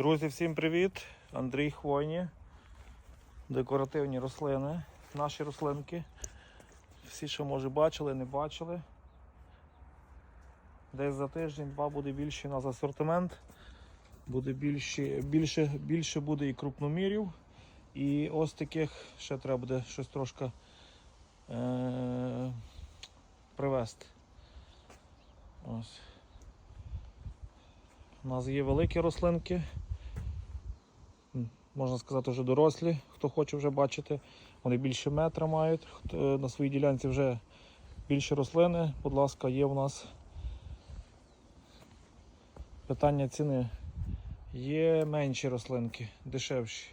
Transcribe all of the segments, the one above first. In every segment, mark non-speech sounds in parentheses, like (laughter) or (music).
Друзі, всім привіт! Андрій Хвойні. Декоративні рослини. Наші рослинки. Всі, що може бачили, не бачили. Десь за тиждень-два буде більший у нас асортимент. Буде більше, більше, більше буде і крупномірів. І ось таких ще треба буде щось трошки е- привезти. Ось. У нас є великі рослинки. Можна сказати, вже дорослі, хто хоче вже бачити. Вони більше метра мають. Хто- На своїй ділянці вже більше рослини. Будь ласка, є у нас питання ціни. Є менші рослинки, дешевші.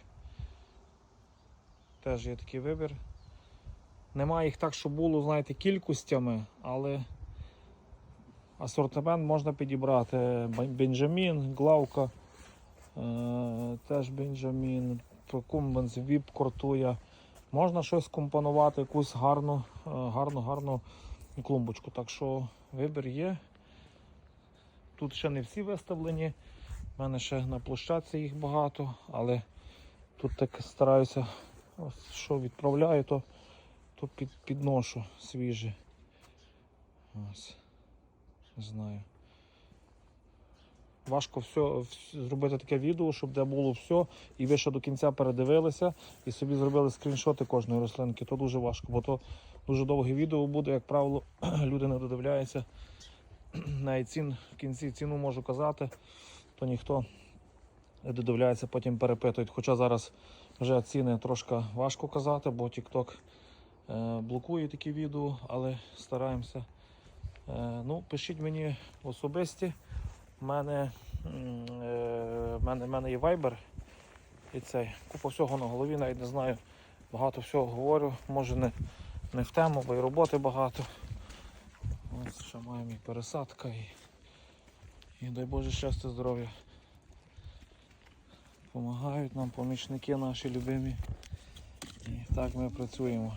Теж є такий вибір. Немає їх так, щоб було, знаєте, кількостями, але асортимент можна підібрати. Бенджамін, Главка, е, теж Бенджамін, Прокумбенс, Віп, Кортуя. Можна щось компонувати, якусь гарну, е, гарну, гарну клумбочку. Так що вибір є. Тут ще не всі виставлені. У мене ще на площадці їх багато, але тут так стараюся, ось що відправляю, то, то під, підношу свіже. Ось. Не знаю. Важко все, вс- зробити таке відео, щоб де було все, і ви ще до кінця передивилися і собі зробили скріншоти кожної рослинки. То дуже важко, бо то дуже довге відео буде, як правило, (clears throat) люди не додивляються. (clears throat) Навіть цін в кінці ціну можу казати, то ніхто не додивляється, потім перепитують. Хоча зараз вже ціни трошки важко казати, бо TikTok е, блокує такі відео, але стараємося. Е, Ну, пишіть мені особисті. Мене, е, в мене, в мене є Viber і цей. Купа всього на голові, навіть не знаю. Багато всього говорю. Може не, не в тему, бо і роботи багато. Ось ще маємо і пересадка і, і дай Боже щастя, здоров'я. Помагають нам помічники наші любимі. І так ми працюємо.